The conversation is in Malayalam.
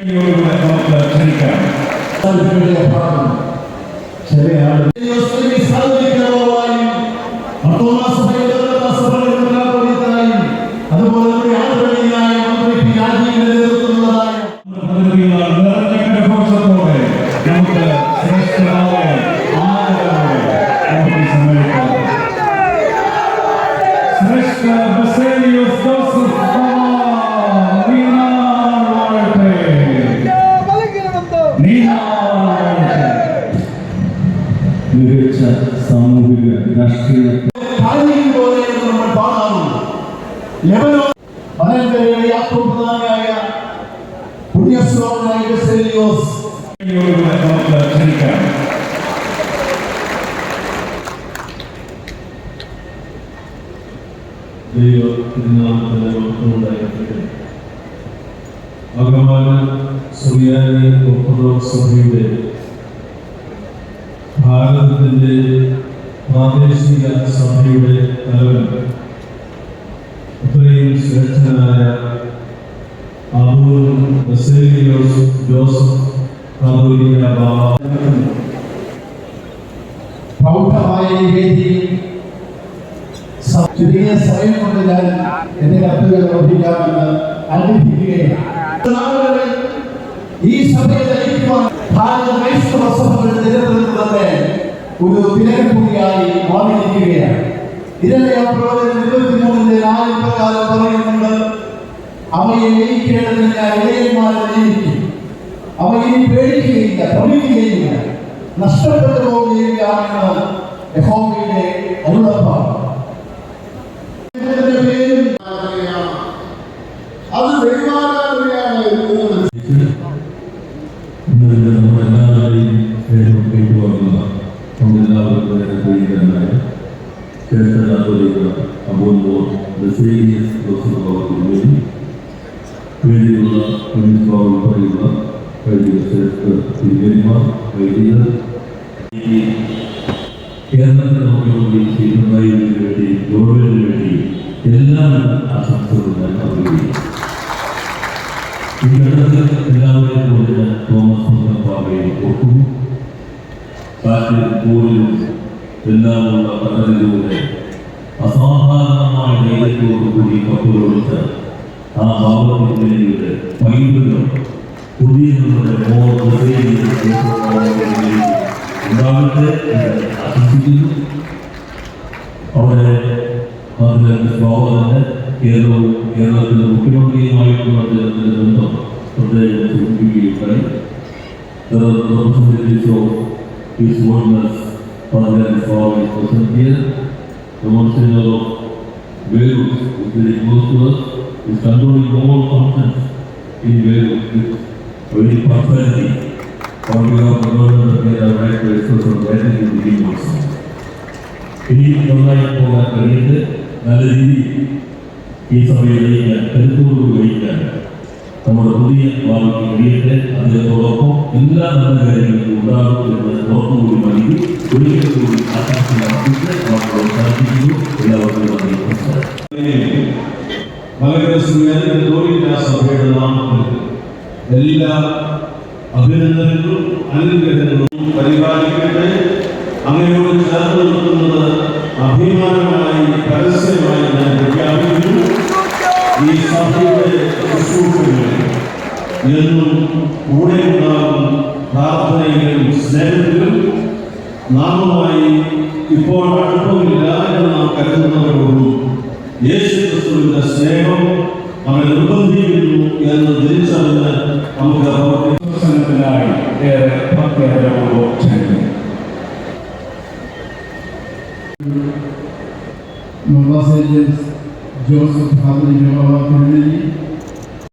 യോടുകൂടെ നമുക്ക് മികച്ച സാമൂഹിക രാഷ്ട്രീയ കാര്യം പോലെ എന്ന് നമ്മൾ കാണാറുണ്ട് ലെബനോൻ മലങ്കരയുടെ യാത്രപ്രധാനിയായ പുണ്യശ്ലോകനായ ബസേലിയോസ് യോടുകൂടെ നമുക്ക് ക്ഷണിക്കാം ദൈവ തിരുനാമത്തിന്റെ മഹത്വമുണ്ടായിരിക്കട്ടെ അകമാന സുറിയാനി ഓർത്തഡോക്സ് സഭയുടെ ഭാരതത്തിന്റെ പ്രാദേശിക സഭയുടെ തലവൻ. ഇത്രയും ശ്രേഷ്ഠനായ അബൂർ ബസേലിയോസ് ജോസഫ് ബാബ. പ്രൗഢമായ ഈ സ- ചുരുങ്ങിയ സമയം കൊണ്ട് ഞാൻ എന്റെ കത്തുകൾ ഓർമ്മിക്കാമെന്ന് ആഗ്രഹിക്കുകയാണ്. ഈ സഭയെ നയിക്കുവാൻ ഭാരത ഒരു തിരക്കുറിയായി മാറിയിരിക്കുകയാണ്. ഇതിനെ പ്രവചനം ഇരുപത്തിമൂന്നിന്റെ നാല് പ്രകാരം പറയുന്നുണ്ട് അവയെ ജയിക്കേണ്ടതിന് ഞാൻ ഇടയന്മാരെ ലയിക്കും അവ ഇനി പേടിക്കുകയില്ല ഭ്രമിക്കുകയില്ല. നഷ്ടപ്പെട്ടു പോവുകയില്ല എന്ന് യഹോവയുടെ അരുളപ്പാണ് അത് ദൈവാരാധനയാണ് ജോസഫ് അവർക്ക് വേണ്ടി വേണ്ടിയുള്ള പുണ്യസ്വാമി പറയുന്ന വൈദിക ശ്രേഷ്ഠ തിരുവന്മാർ വൈദികർ കേരളത്തിൽ നമുക്ക് വേണ്ടി ചെയ്യുന്നതിന് വേണ്ടി ഗവൺമെന്റിന് വേണ്ടി എല്ലാവരും ആശംസകൾ ഞാൻ അറിയുകയും ഈ ഘട്ടത്തിൽ എല്ലാവരെയും പോലെ തോമസ് പാവയെ ഓർക്കുന്നു കാറ്റിൽ പോലും എല്ലാമുള്ള കടലിലൂടെ അസാധാരണമായ ധൈര്യത്തോടുകൂടി കപ്പുകളെടുത്ത് ആ ഭാവത്തിന്റെ പൈതൃകം പുതിയ നമ്മുടെ ഉണ്ടാകട്ടെ ആശംസിക്കുന്നു അവിടെ അതിന്റെ സ്വാഗതത്തിന് കേരളവും കേരളത്തിലെ മുഖ്യമന്ത്രിയുമായിട്ടുള്ള അദ്ദേഹത്തിന്റെ ബന്ധം പ്രത്യേകം സൂചിപ്പിക്കുകയുണ്ടായി The representatives of His Father and Father is present here. The Monsignor of Beirut is very close to us, is controlling all functions in Beirut with very perfectly. On behalf of the government of Canada, I would like to express our gratitude to him also. ഇനി നന്നായി പോകാൻ കഴിയട്ടെ നല്ല രീതിയിൽ ഈ സഭയെ നയിക്കാൻ കരുത്തോട് വഹിക്കാൻ നമ്മുടെ പുതിയ ഭാവിക്ക് കഴിയട്ടെ അദ്ദേഹത്തോടൊപ്പം എല്ലാ നല്ല കാര്യങ്ങളും ഉണ്ടാകും എന്ന് ഉറപ്പുകൂടി നാമത്തിൽ എല്ലാ അഭിനന്ദനങ്ങളും അനുഗ്രഹങ്ങളും പരിപാലിക്കട്ടെ. അങ്ങയോട് ചേർന്ന് നിൽക്കുന്നത് അഭിമാനമായി പരസ്യമായി ഞാൻ പ്രഖ്യാപിക്കുന്നു. ഈ സഭയുടെ ശുശ്രൂഷകളിൽ എന്നും കൂടെ ഉണ്ടാകും. നാമുമായി ഇപ്പോൾ അടുപ്പമില്ല എന്ന് നാം കരുതുന്നവരോടും യേശു ക്രിസ്തുവിന്റെ സ്നേഹം നമ്മെ നിർബന്ധിക്കുന്നു എന്ന് തിരിച്ചറിഞ്ഞ് നമുക്ക് പ്രവർത്തിക്കാം ദർശനത്തിനായി ഏറെ ഭക്തിഹരപൂർവം ക്ഷണിക്കുന്നു Los